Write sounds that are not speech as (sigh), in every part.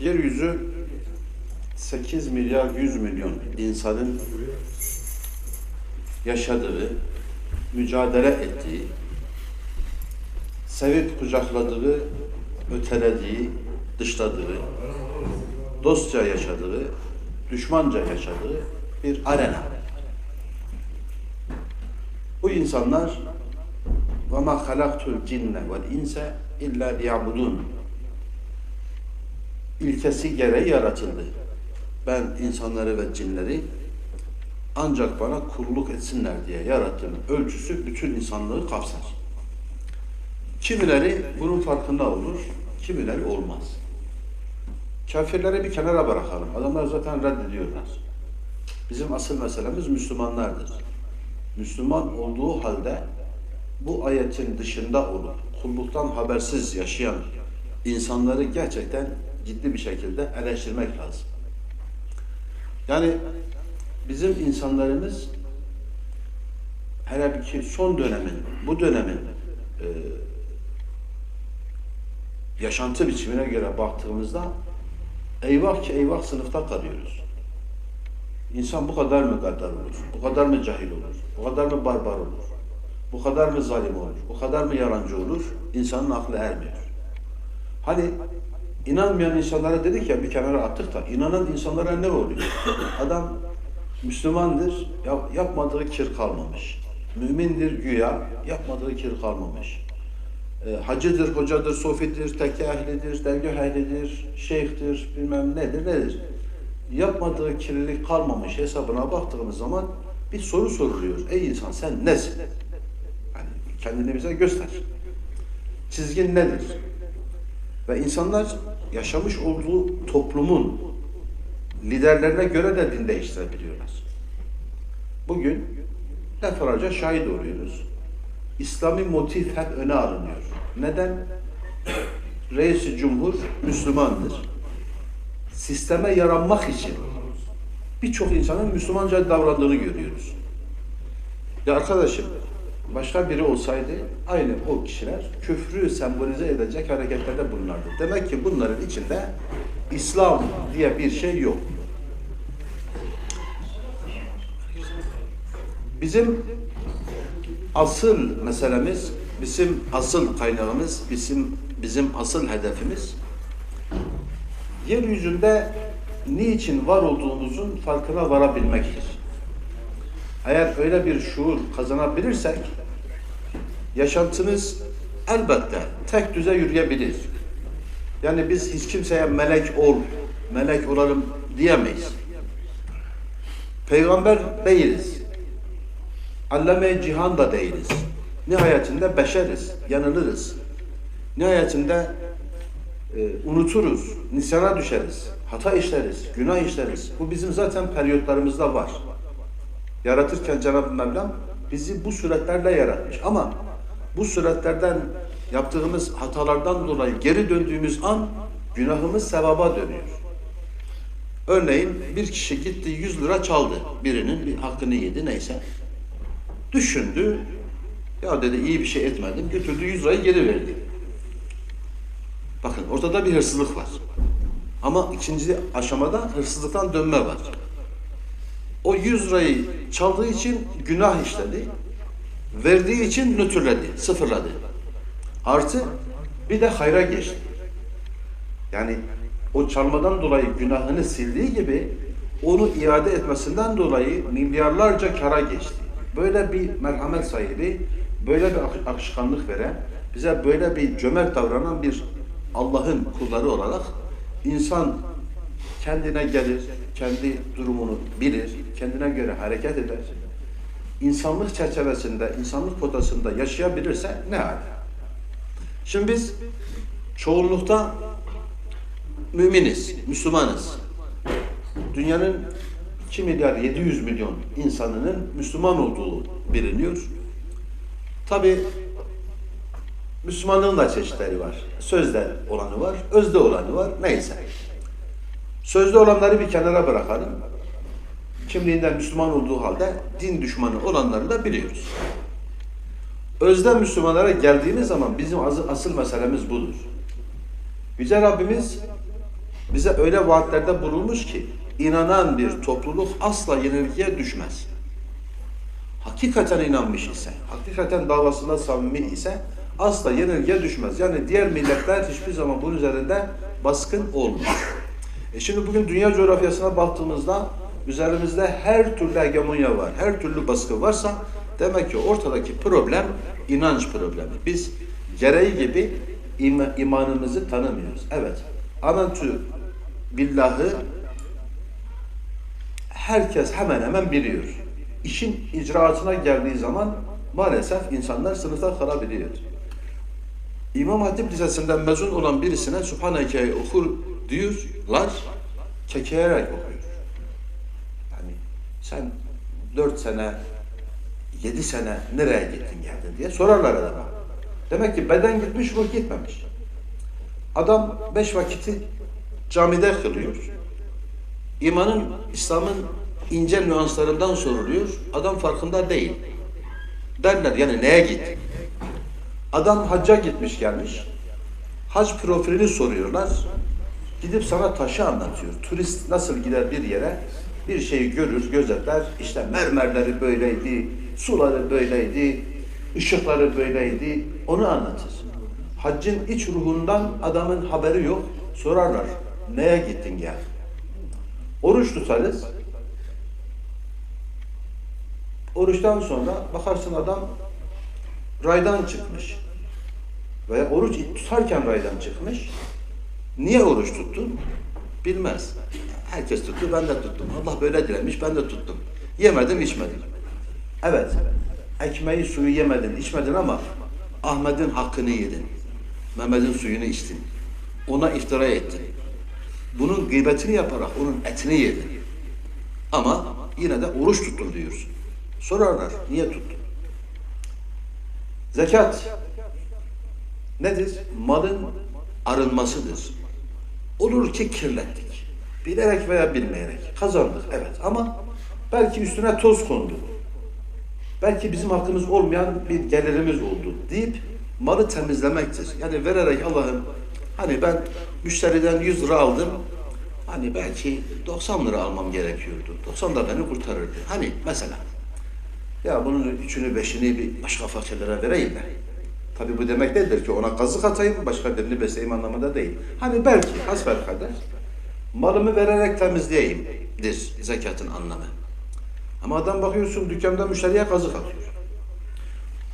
Yeryüzü 8 milyar 100 milyon insanın yaşadığı, mücadele ettiği, sevip kucakladığı, ötelediği, dışladığı, dostça yaşadığı, düşmanca yaşadığı bir arena. Bu insanlar وَمَا خَلَقْتُ الْجِنَّ وَالْاِنْسَ اِلَّا لِيَعْبُدُونَ ilkesi gereği yaratıldı. Ben insanları ve cinleri ancak bana kulluk etsinler diye yarattığım ölçüsü bütün insanlığı kapsar. Kimileri bunun farkında olur, kimileri olmaz. Kafirleri bir kenara bırakalım. Adamlar zaten reddediyorlar. Bizim asıl meselemiz Müslümanlardır. Müslüman olduğu halde bu ayetin dışında olup kulluktan habersiz yaşayan insanları gerçekten ciddi bir şekilde eleştirmek lazım. Yani bizim insanlarımız hele ki son dönemin, bu dönemin e, yaşantı biçimine göre baktığımızda eyvah ki eyvah sınıfta kalıyoruz. İnsan bu kadar mı gaddar olur? Bu kadar mı cahil olur? Bu kadar mı barbar olur? Bu kadar mı zalim olur? Bu kadar mı yalancı olur? İnsanın aklı ermiyor. Hani inanmayan insanlara dedik ya bir kenara attık da inanan insanlara ne oluyor? Adam Müslümandır, yap- yapmadığı kir kalmamış. Mümindir güya, yapmadığı kir kalmamış. E, hacıdır, hocadır, sofidir, tekke ehlidir, dergah ehlidir, şeyhtir, bilmem nedir, nedir. Yapmadığı kirlilik kalmamış hesabına baktığımız zaman bir soru soruluyor. Ey insan sen nesin? Yani kendini bize göster. Çizgin nedir? Ve insanlar yaşamış olduğu toplumun liderlerine göre de din değiştirebiliyorlar. Bugün defalarca şahit oluyoruz. İslami motif hep öne alınıyor. Neden? Reis-i Cumhur Müslümandır. Sisteme yaranmak için birçok insanın Müslümanca davrandığını görüyoruz. Ya arkadaşım, başka biri olsaydı aynı o kişiler küfrü sembolize edecek hareketlerde bulunardı. Demek ki bunların içinde İslam diye bir şey yok. Bizim asıl meselemiz, bizim asıl kaynağımız, bizim bizim asıl hedefimiz yeryüzünde niçin var olduğumuzun farkına varabilmektir. Eğer öyle bir şuur kazanabilirsek yaşantınız elbette tek düze yürüyebilir. Yani biz hiç kimseye melek ol, melek olalım diyemeyiz. Peygamber değiliz. Allame cihan da değiliz. Nihayetinde beşeriz, yanılırız. Nihayetinde e, unuturuz, nisyana düşeriz, hata işleriz, günah işleriz. Bu bizim zaten periyotlarımızda var. Yaratırken Cenab-ı Mevlam bizi bu suretlerle yaratmış. Ama bu suretlerden yaptığımız hatalardan dolayı geri döndüğümüz an günahımız sevaba dönüyor. Örneğin bir kişi gitti 100 lira çaldı. Birinin bir hakkını yedi neyse. Düşündü. Ya dedi iyi bir şey etmedim. Götürdü 100 lirayı geri verdi. Bakın ortada bir hırsızlık var. Ama ikinci aşamada hırsızlıktan dönme var. O 100 lirayı çaldığı için günah işledi. Verdiği için nötrledi, sıfırladı. Artı bir de hayra geçti. Yani o çalmadan dolayı günahını sildiği gibi onu iade etmesinden dolayı milyarlarca kara geçti. Böyle bir merhamet sahibi, böyle bir ak- akışkanlık veren, bize böyle bir cömert davranan bir Allah'ın kulları olarak insan kendine gelir, kendi durumunu bilir, kendine göre hareket eder. İnsanlık çerçevesinde, insanlık potasında yaşayabilirse ne hali? Şimdi biz çoğunlukta müminiz, Müslümanız. Dünyanın 2 milyar 700 milyon insanının Müslüman olduğu biliniyor. Tabi Müslümanlığın da çeşitleri var. Sözde olanı var, özde olanı var, neyse. Sözde olanları bir kenara bırakalım. Kimliğinden Müslüman olduğu halde din düşmanı olanları da biliyoruz. Özde Müslümanlara geldiğimiz zaman bizim asıl, meselemiz budur. Yüce Rabbimiz bize öyle vaatlerde bulunmuş ki inanan bir topluluk asla yenilgiye düşmez. Hakikaten inanmış ise, hakikaten davasında samimi ise asla yenilgiye düşmez. Yani diğer milletler hiçbir zaman bunun üzerinde baskın olmuyor. E şimdi bugün dünya coğrafyasına baktığımızda üzerimizde her türlü hegemonya var, her türlü baskı varsa demek ki ortadaki problem inanç problemi. Biz gereği gibi ima- imanımızı tanımıyoruz. Evet, amentü billahı herkes hemen hemen biliyor. İşin icraatına geldiği zaman maalesef insanlar sınıfta kalabiliyor. İmam Hatip Lisesi'nden mezun olan birisine Subhaneke'yi okur diyorlar, kekeyerek okuyor. Sen dört sene, yedi sene nereye gittin geldin diye sorarlar adama. Demek ki beden gitmiş, ruh gitmemiş. Adam beş vakiti camide kılıyor. İmanın, İslam'ın ince nüanslarından soruluyor. Adam farkında değil. Derler yani neye gittin? Adam hacca gitmiş gelmiş. Hac profilini soruyorlar. Gidip sana taşı anlatıyor. Turist nasıl gider bir yere bir şeyi görür, gözetler. İşte mermerleri böyleydi, suları böyleydi, ışıkları böyleydi. Onu anlatır. Haccın iç ruhundan adamın haberi yok. Sorarlar. Neye gittin gel? Oruç tutarız. Oruçtan sonra bakarsın adam raydan çıkmış. Veya oruç tutarken raydan çıkmış. Niye oruç tuttun? Bilmez. Herkes tuttu, ben de tuttum. Allah böyle dilemiş, ben de tuttum. Yemedim, içmedim. Evet, ekmeği, suyu yemedin, içmedin ama Ahmet'in hakkını yedin. Mehmet'in suyunu içtin. Ona iftira ettin. Bunun gıybetini yaparak onun etini yedin. Ama yine de oruç tuttun diyorsun. Sorarlar, niye tuttun? Zekat nedir? Malın arınmasıdır. Olur ki kirlettik. Bilerek veya bilmeyerek kazandık evet ama belki üstüne toz kondu. Belki bizim hakkımız olmayan bir gelirimiz oldu deyip malı temizlemektir. Yani vererek Allah'ım hani ben müşteriden 100 lira aldım. Hani belki 90 lira almam gerekiyordu. 90 da beni kurtarırdı. Hani mesela ya bunun üçünü beşini bir başka fakirlere vereyim de. Tabi bu demek değildir ki ona kazık atayım, başka birini besleyeyim anlamında değil. Hani belki hasbelkader malımı vererek temizleyeyimdir zekatın anlamı. Ama adam bakıyorsun dükkanda müşteriye kazık atıyor.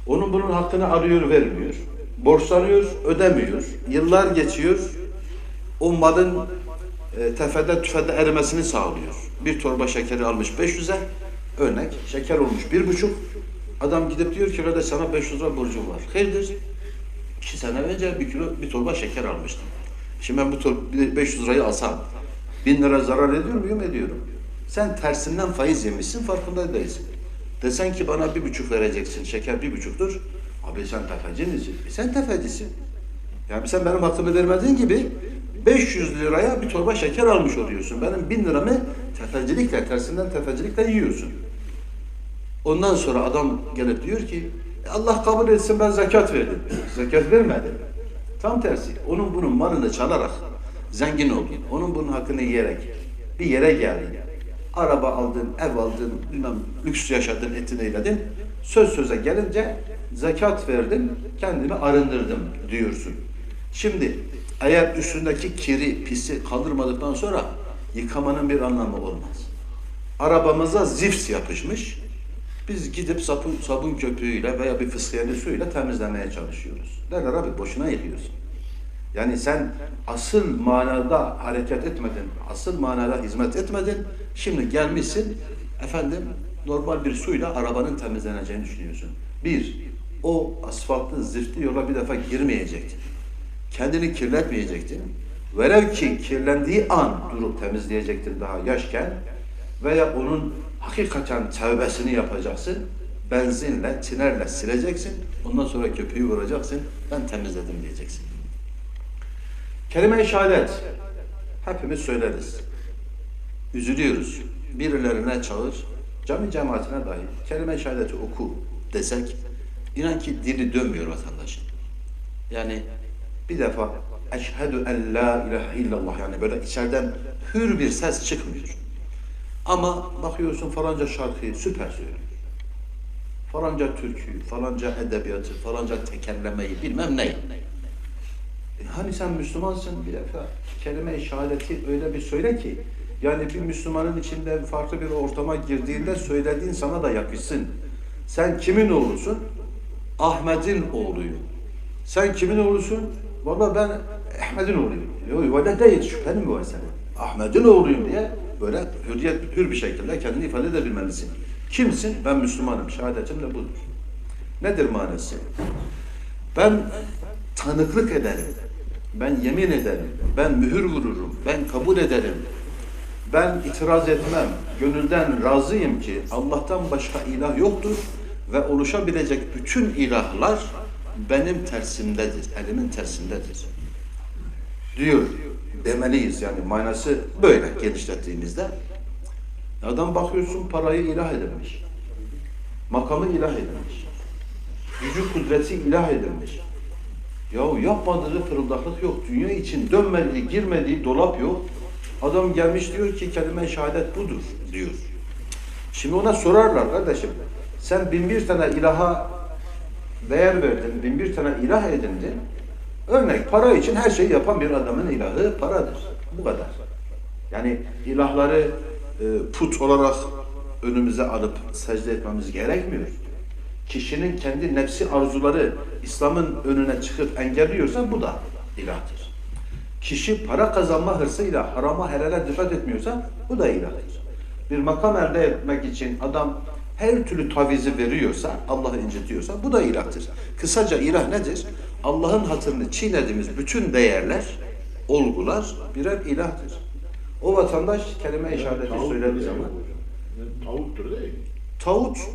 Onun bunun hakkını arıyor, vermiyor. Borçlanıyor, ödemiyor. Yıllar geçiyor. O malın e, tefede tüfede erimesini sağlıyor. Bir torba şekeri almış 500'e. Örnek şeker olmuş bir buçuk. Adam gidip diyor ki kardeş sana 500 lira borcum var. Hayırdır? İki sene önce bir kilo bir torba şeker almıştım. Şimdi ben bu tor- 500 lirayı alsam bin lira zarar ediyor muyum? Ediyorum. Sen tersinden faiz yemişsin farkında değilsin. Desen ki bana bir buçuk vereceksin, şeker bir buçuktur. Abi sen tefeci misin? E sen tefecisin. Yani sen benim hakkımı vermediğin gibi 500 liraya bir torba şeker almış oluyorsun. Benim bin liramı tefecilikle, tersinden tefecilikle yiyorsun. Ondan sonra adam gelip diyor ki "E Allah kabul etsin ben zekat verdim. Zekat vermedim. Tam tersi. Onun bunun malını çalarak zengin oldun. Onun bunun hakkını yiyerek bir yere geldin. Araba aldın, ev aldın, bilmem lüks yaşadın, etini eyledin. Söz söze gelince zekat verdim, kendimi arındırdım diyorsun. Şimdi eğer üstündeki kiri, pisi kaldırmadıktan sonra yıkamanın bir anlamı olmaz. Arabamıza zift yapışmış. Biz gidip sabun, sabun köpüğüyle veya bir fıskiyeli suyla temizlemeye çalışıyoruz. Derler abi boşuna yıkıyorsun. Yani sen asıl manada hareket etmedin, asıl manada hizmet etmedin. Şimdi gelmişsin, efendim normal bir suyla arabanın temizleneceğini düşünüyorsun. Bir, o asfaltlı, zifti yola bir defa girmeyecektin. Kendini kirletmeyecektin. Velev ki kirlendiği an durup temizleyecektin daha yaşken veya onun hakikaten tevbesini yapacaksın. Benzinle, tinerle sileceksin. Ondan sonra köpüğü vuracaksın. Ben temizledim diyeceksin. Kelime-i şehadet. Hepimiz söyleriz. Üzülüyoruz. Birilerine çağır, cami cemaatine dahi kelime-i şehadeti oku desek, inan ki dili dönmüyor vatandaşın. Yani bir defa eşhedü en la ilahe illallah yani böyle içeriden hür bir ses çıkmıyor. Ama bakıyorsun falanca şarkıyı süper söylüyor. Falanca türküyü, falanca edebiyatı, falanca tekerlemeyi bilmem neyi. Hani sen Müslümansın bir defa kelime-i şehadeti öyle bir söyle ki yani bir Müslümanın içinde farklı bir ortama girdiğinde söylediğin sana da yakışsın. Sen kimin oğlusun? Ahmet'in oğluyum. Sen kimin oğlusun? Valla ben Ahmet'in oğluyum. Yok öyle değil şüphen mi var senin? Ahmet'in oğluyum diye böyle hürriyet, hür bir şekilde kendini ifade edebilmelisin. Kimsin? Ben Müslümanım. Şehadetim de budur. Nedir manası? Ben tanıklık ederim. Ben yemin ederim. Ben mühür vururum. Ben kabul ederim. Ben itiraz etmem. Gönülden razıyım ki Allah'tan başka ilah yoktur ve oluşabilecek bütün ilahlar benim tersimdedir, elimin tersindedir. Diyor. Demeliyiz yani manası böyle genişlettiğimizde. Adam bakıyorsun parayı ilah edilmiş. Makamı ilah edilmiş. Gücü kudreti ilah edilmiş. Yahu yapmadığı fırıldaklık yok. Dünya için dönmediği, girmediği dolap yok. Adam gelmiş diyor ki kelime-i şehadet budur diyor. Şimdi ona sorarlar kardeşim. Sen bin bir tane ilaha değer verdin, bin bir tane ilah edindin. Örnek para için her şeyi yapan bir adamın ilahı paradır. Bu kadar. Yani ilahları e, put olarak önümüze alıp secde etmemiz gerekmiyor. Kişinin kendi nefsi arzuları İslam'ın önüne çıkıp engelliyorsa bu da ilahtır. Kişi para kazanma hırsıyla harama helale dikkat etmiyorsa bu da ilahtır. Bir makam elde etmek için adam her türlü tavizi veriyorsa, Allah'ı incitiyorsa bu da ilahtır. Kısaca ilah nedir? Allah'ın hatırını çiğnediğimiz bütün değerler, olgular birer ilahtır. O vatandaş kelime-i şehadeti söylediği zaman? Tavuktur değil mi?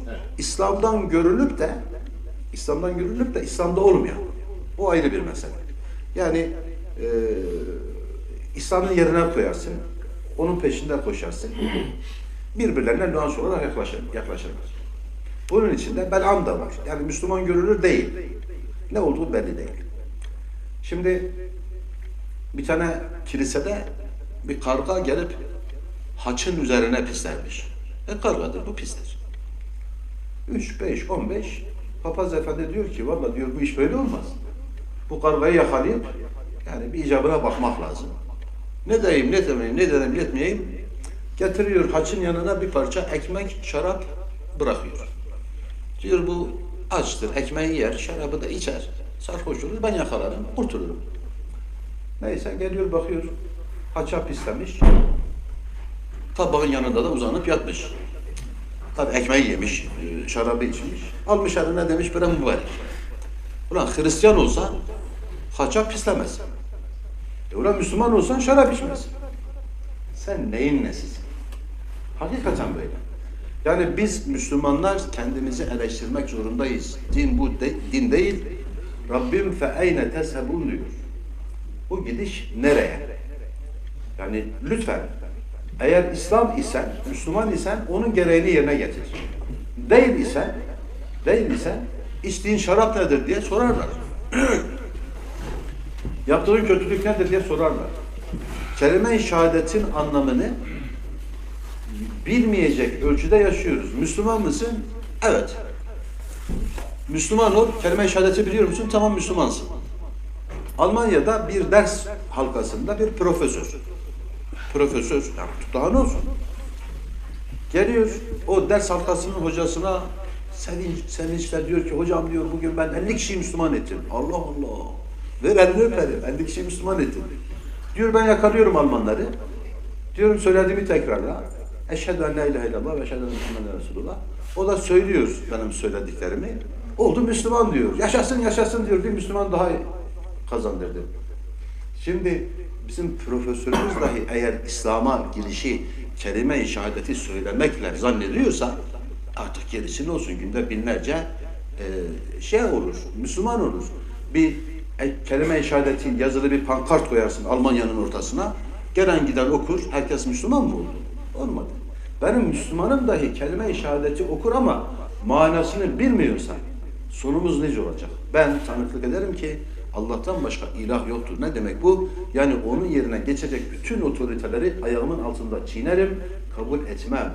Evet. İslam'dan görülüp de İslam'dan görülüp de İslam'da olmayan. O ayrı bir mesele. Yani e, İslam'ın yerine koyarsın. Onun peşinde koşarsın. Birbirlerine nüans olarak yaklaşır, yaklaşırlar. Bunun içinde Bel'am da var. Yani Müslüman görülür değil. Ne olduğu belli değil. Şimdi bir tane kilisede bir karga gelip haçın üzerine pislenmiş. E kargadır bu pistir. 3, 5, 15 papaz efendi diyor ki valla diyor bu iş böyle olmaz. Bu kargayı yakalayıp yani bir icabına bakmak lazım. Ne diyeyim, ne demeyeyim, ne dedim, etmeyeyim. Getiriyor haçın yanına bir parça ekmek, şarap bırakıyor. Diyor bu açtır, ekmeği yer, şarabı da içer. Sarhoş olur, ben yakalarım, kurtulurum. Neyse geliyor bakıyor, haça pislemiş. Tabağın yanında da uzanıp yatmış. Tabi ekmeği yemiş, e, şarabı içmiş. Almış eline demiş bre mübarek. Ulan Hristiyan olsa haça pislemez. E ulan Müslüman olsan şarap içmez. Sen neyin nesisin? Hakikaten böyle. Yani biz Müslümanlar kendimizi eleştirmek zorundayız. Din bu de- din değil. Rabbim fe eyne tezhebun diyor. Bu gidiş nereye? Yani lütfen eğer İslam isen, Müslüman isen onun gereğini yerine getir. Değil isen, değil isen içtiğin şarap nedir diye sorarlar. (clears throat) Yaptığın kötülük nedir diye sorarlar. Kelime-i şehadetin anlamını bilmeyecek ölçüde yaşıyoruz. Müslüman mısın? Evet. Müslüman ol, kelime-i şehadeti biliyor musun? Tamam Müslümansın. Almanya'da bir ders halkasında bir profesör. Profesör, olsun? Geliyor, o ders halkasının hocasına sevinç, sevinçle diyor ki hocam diyor bugün ben 50 kişiyi Müslüman ettim. Allah Allah. Ver elini öperim. 50 kişiyi Müslüman ettim. Diyor ben yakalıyorum Almanları. Diyorum söylediğimi tekrarla. Eşhedü en la ilahe illallah ve eşhedü enne Muhammeden Resulullah. O da söylüyor benim söylediklerimi. Oldu Müslüman diyor. Yaşasın yaşasın diyor. Bir Müslüman daha kazandırdı. Şimdi bizim profesörümüz dahi eğer İslam'a girişi kelime-i şehadeti söylemekle zannediyorsa artık gerisi ne olsun günde binlerce e, şey olur, Müslüman olur. Bir e, kelime-i şehadeti yazılı bir pankart koyarsın Almanya'nın ortasına. Gelen giden okur, herkes Müslüman mı oldu? Olmadı. Benim Müslümanım dahi kelime-i şehadeti okur ama manasını bilmiyorsa sonumuz nice olacak? Ben tanıklık ederim ki Allah'tan başka ilah yoktur. Ne demek bu? Yani onun yerine geçecek bütün otoriteleri ayağımın altında çiğnerim, kabul etmem.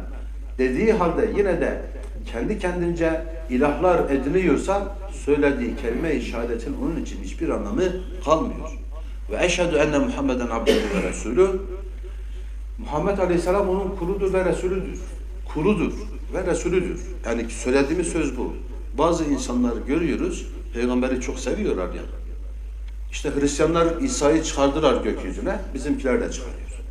Dediği halde yine de kendi kendince ilahlar ediliyorsa söylediği kelime-i şehadetin onun için hiçbir anlamı kalmıyor. Ve eşhedü enne Muhammeden abdühü ve resulü Muhammed Aleyhisselam onun kuludur ve Resulüdür. Kuludur ve Resulüdür. Yani söylediğimiz söz bu. Bazı insanları görüyoruz, peygamberi çok seviyorlar yani. İşte Hristiyanlar İsa'yı çıkardılar gökyüzüne, bizimkiler de çıkarıyor.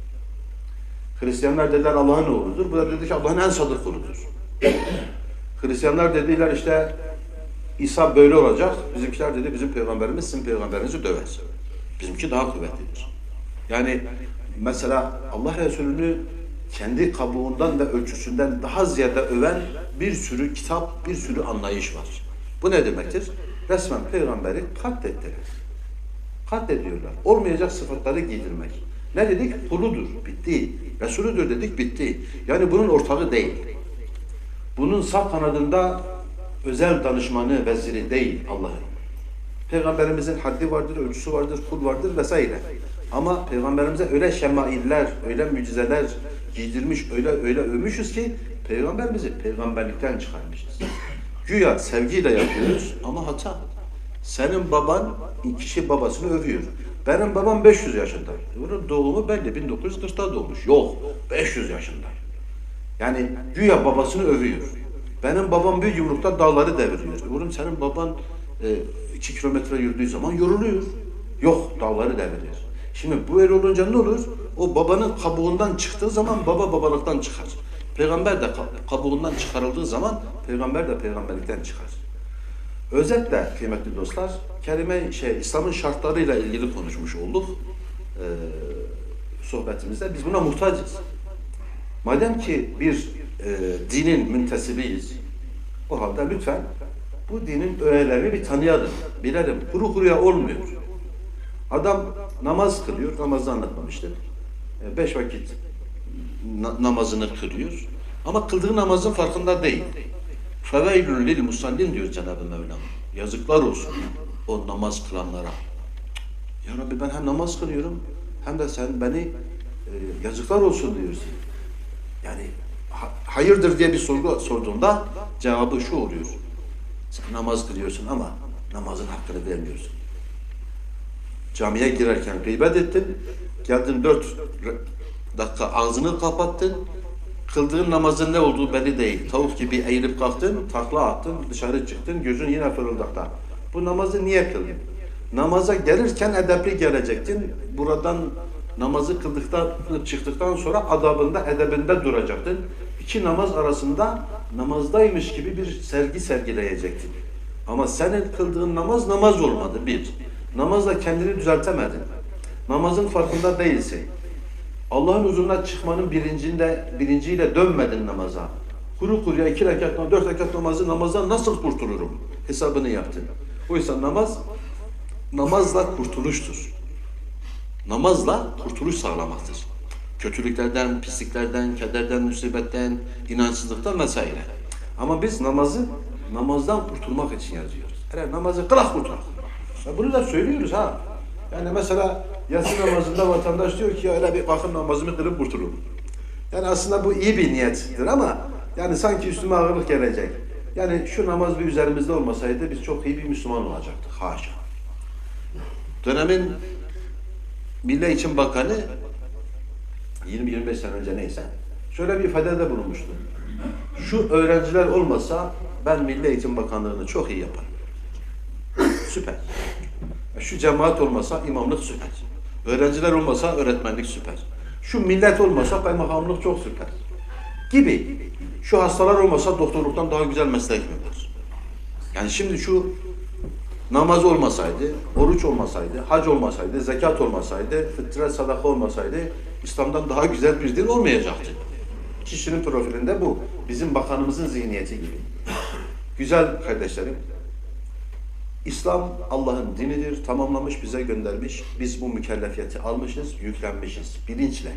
Hristiyanlar dediler Allah'ın oğludur, bu da dedi ki Allah'ın en sadık kuludur. Hristiyanlar dediler işte İsa böyle olacak, bizimkiler dedi bizim peygamberimiz sizin peygamberinizi döver. Bizimki daha kuvvetlidir. Yani mesela Allah Resulü'nü kendi kabuğundan ve ölçüsünden daha ziyade öven bir sürü kitap, bir sürü anlayış var. Bu ne demektir? Resmen peygamberi katlettiler. Katlediyorlar. Olmayacak sıfatları giydirmek. Ne dedik? Kuludur. Bitti. Resulüdür dedik. Bitti. Yani bunun ortağı değil. Bunun sağ kanadında özel danışmanı, veziri değil Allah'ın. Peygamberimizin haddi vardır, ölçüsü vardır, kul vardır vesaire. Ama peygamberimize öyle şemailler, öyle mucizeler giydirmiş, öyle öyle övmüşüz ki peygamberimizi peygamberlikten çıkarmışız. Güya sevgiyle yapıyoruz ama hata. Senin baban kişi babasını övüyor. Benim babam 500 yaşında. Bunun doğumu belli 1940'ta doğmuş. Yok 500 yaşında. Yani güya babasını övüyor. Benim babam bir yumrukta dağları deviriyor. Oğlum senin baban e, iki kilometre yürüdüğü zaman yoruluyor. Yok dağları deviriyor. Şimdi bu öyle olunca ne olur? O babanın kabuğundan çıktığı zaman baba babalıktan çıkar. Peygamber de ka- kabuğundan çıkarıldığı zaman peygamber de peygamberlikten çıkar. Özetle kıymetli dostlar, kelime şey İslam'ın şartlarıyla ilgili konuşmuş olduk e, sohbetimizde. Biz buna muhtacız. Madem ki bir e, dinin müntesibiyiz, o halde lütfen bu dinin öğelerini bir tanıyalım, bilelim. Kuru kuruya olmuyor. Adam namaz kılıyor, namazı anlatmamıştım. E, beş vakit na- namazını kılıyor. Ama kıldığı namazın farkında değil. Feveylün lil musallin diyor Cenab-ı Mevlam. Yazıklar olsun o namaz kılanlara. Ya Rabbi ben hem namaz kılıyorum hem de sen beni e, yazıklar olsun diyorsun. Yani ha, hayırdır diye bir soru sorduğunda cevabı şu oluyor. Sen namaz kılıyorsun ama namazın hakkını vermiyorsun. Camiye girerken gıybet ettin, geldin dört dakika ağzını kapattın, kıldığın namazın ne olduğu belli değil. Tavuk gibi eğilip kalktın, takla attın, dışarı çıktın, gözün yine fırıldakta. Bu namazı niye kıldın? Namaza gelirken edepli gelecektin. Buradan namazı kıldıktan, çıktıktan sonra adabında, edebinde duracaktın. İki namaz arasında namazdaymış gibi bir sergi sergileyecektin. Ama senin kıldığın namaz namaz olmadı bir. Namazla kendini düzeltemedin. Namazın farkında değilsin. Allah'ın huzuruna çıkmanın bilincinde, bilinciyle dönmedin namaza. Kuru kuruya iki rekat, dört rekat namazı namazdan nasıl kurtulurum hesabını yaptın. Oysa namaz, namazla kurtuluştur. Namazla kurtuluş sağlamaktır. Kötülüklerden, pisliklerden, kederden, musibetten, inançsızlıktan vesaire. Ama biz namazı namazdan kurtulmak için yazıyoruz. Hele namazı kılak kurtulak. Bunu da söylüyoruz ha. Yani mesela yatsı namazında vatandaş diyor ki öyle bir bakın namazımı kılıp kurtulurum. Yani aslında bu iyi bir niyettir ama yani sanki üstüme ağırlık gelecek. Yani şu namaz bir üzerimizde olmasaydı biz çok iyi bir Müslüman olacaktık. Haşa. Dönemin Milli Eğitim Bakanı 20-25 sene önce neyse şöyle bir ifadede bulunmuştu. Şu öğrenciler olmasa ben Milli Eğitim Bakanlığı'nı çok iyi yaparım. Süper. Şu cemaat olmasa imamlık süper. Öğrenciler olmasa öğretmenlik süper. Şu millet olmasa kaymakamlık çok süper. Gibi. Şu hastalar olmasa doktorluktan daha güzel meslek mi var? Yani şimdi şu namaz olmasaydı, oruç olmasaydı, hac olmasaydı, zekat olmasaydı, fıtrat sadaka olmasaydı İslam'dan daha güzel bir din olmayacaktı. Kişinin profilinde bu. Bizim bakanımızın zihniyeti gibi. Güzel kardeşlerim, İslam Allah'ın dinidir, tamamlamış, bize göndermiş. Biz bu mükellefiyeti almışız, yüklenmişiz bilinçle.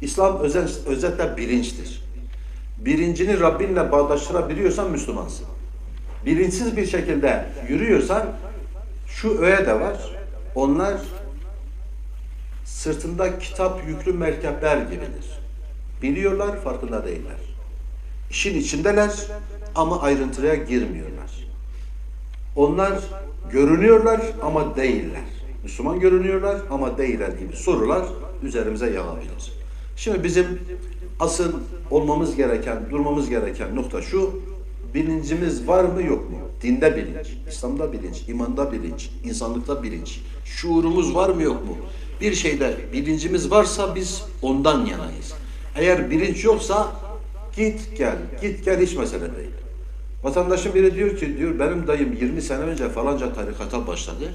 İslam özel, özetle bilinçtir. Bilincini Rabbinle bağdaştırabiliyorsan Müslümansın. Bilinçsiz bir şekilde yürüyorsan Şu öğe de var. Onlar sırtında kitap yüklü merkepler gibidir. Biliyorlar, farkında değiller. İşin içindeler ama ayrıntıya girmiyorlar. Onlar görünüyorlar ama değiller. Müslüman görünüyorlar ama değiller gibi sorular üzerimize yağabilir. Şimdi bizim asıl olmamız gereken, durmamız gereken nokta şu. Bilincimiz var mı yok mu? Dinde bilinç, İslam'da bilinç, imanda bilinç, insanlıkta bilinç. Şuurumuz var mı yok mu? Bir şeyde bilincimiz varsa biz ondan yanayız. Eğer bilinç yoksa git gel, git gel hiç mesele değil. Vatandaşın biri diyor ki diyor benim dayım 20 sene önce falanca tarikata başladı.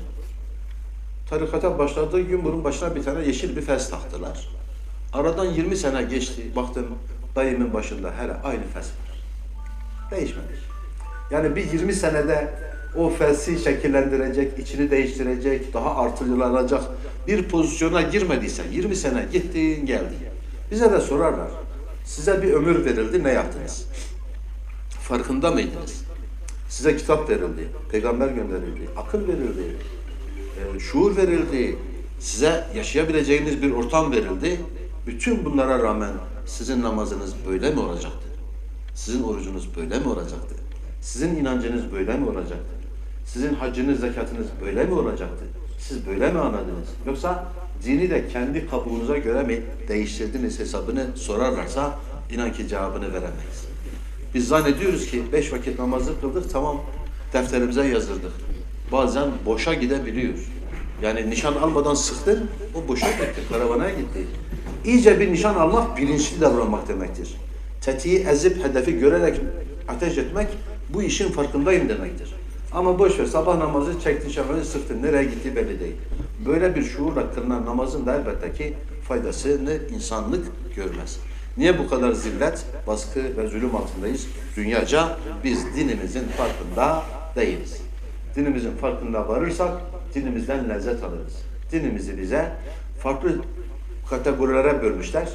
Tarikata başladığı gün bunun başına bir tane yeşil bir fes taktılar. Aradan 20 sene geçti. Baktım dayımın başında hala aynı fes var. Değişmemiş. Yani bir 20 senede o fesi şekillendirecek, içini değiştirecek, daha artırılacak bir pozisyona girmediysen 20 sene gittin geldin. Bize de sorarlar. Size bir ömür verildi ne yaptınız? Farkında mıydınız? Size kitap verildi, peygamber gönderildi, akıl verildi, e, şuur verildi, size yaşayabileceğiniz bir ortam verildi. Bütün bunlara rağmen sizin namazınız böyle mi olacaktı? Sizin orucunuz böyle mi olacaktı? Sizin inancınız böyle mi olacaktı? Sizin hacınız, zekatınız böyle mi olacaktı? Siz böyle mi anladınız? Yoksa dini de kendi kabuğunuza göre mi değiştirdiniz hesabını sorarlarsa inan ki cevabını veremeyiz. Biz zannediyoruz ki beş vakit namazı kıldık tamam defterimize yazdırdık. Bazen boşa gidebiliyor. Yani nişan almadan sıktın o boşa gitti, karavana gitti. İyice bir nişan almak bilinçli davranmak demektir. Tetiği ezip hedefi görerek ateş etmek bu işin farkındayım demektir. Ama boş ver sabah namazı çektin şafakı sıktın nereye gitti belli değil. Böyle bir şuurla kılınan namazın da elbette ki faydasını insanlık görmez. Niye bu kadar zillet, baskı ve zulüm altındayız? Dünyaca biz dinimizin farkında değiliz. Dinimizin farkında varırsak dinimizden lezzet alırız. Dinimizi bize farklı kategorilere bölmüşler.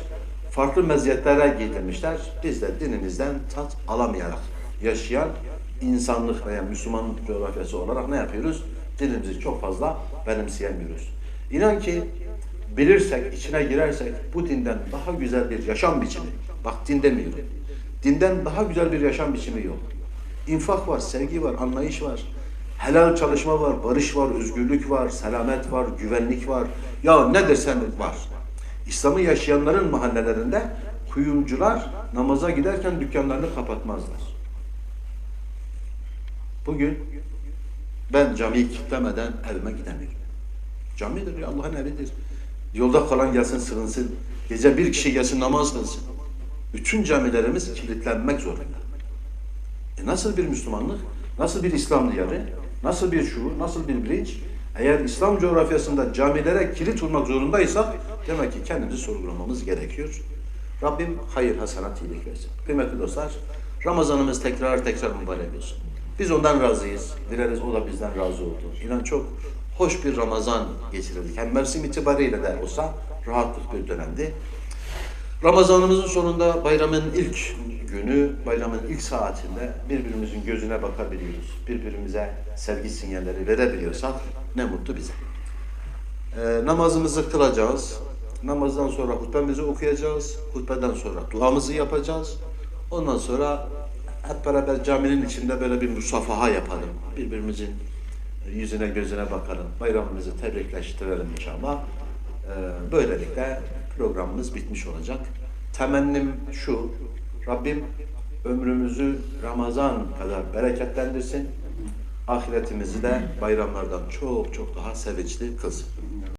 Farklı meziyetlere giydirmişler. Biz de dinimizden tat alamayarak yaşayan insanlık veya Müslüman coğrafyası olarak ne yapıyoruz? Dinimizi çok fazla benimseyemiyoruz. İnan ki bilirsek, içine girersek bu dinden daha güzel bir yaşam biçimi, bak din demiyorum, dinden daha güzel bir yaşam biçimi yok. İnfak var, sevgi var, anlayış var, helal çalışma var, barış var, özgürlük var, selamet var, güvenlik var. Ya ne dersen var. İslam'ı yaşayanların mahallelerinde kuyumcular namaza giderken dükkanlarını kapatmazlar. Bugün ben camiyi kilitlemeden evime gidemiyorum. Camidir ya Allah'ın evidir. Yolda kalan gelsin sığınsın. Gece bir kişi gelsin namaz kılsın. Bütün camilerimiz kilitlenmek zorunda. E nasıl bir Müslümanlık? Nasıl bir İslam diyarı? Nasıl bir şuur? Nasıl bir bilinç? Eğer İslam coğrafyasında camilere kilit vurmak zorundaysak demek ki kendimizi sorgulamamız gerekiyor. Rabbim hayır, hasanat, iyilik versin. Kıymetli dostlar, Ramazanımız tekrar tekrar mübarek olsun. Biz ondan razıyız. Dileriz o da bizden razı oldu. İnan çok hoş bir Ramazan geçirirdik. Hem mevsim itibariyle de olsa rahatlık bir dönemdi. Ramazanımızın sonunda bayramın ilk günü, bayramın ilk saatinde birbirimizin gözüne bakabiliyoruz. Birbirimize sevgi sinyalleri verebiliyorsak ne mutlu bize. Ee, namazımızı kılacağız. Namazdan sonra hutbemizi okuyacağız. Hutbeden sonra duamızı yapacağız. Ondan sonra hep beraber caminin içinde böyle bir musafaha yapalım. Birbirimizin yüzüne gözüne bakalım. Bayramımızı tebrikleştirelim inşallah. Ee, böylelikle programımız bitmiş olacak. Temennim şu, Rabbim ömrümüzü Ramazan kadar bereketlendirsin. Ahiretimizi de bayramlardan çok çok daha sevinçli kılsın.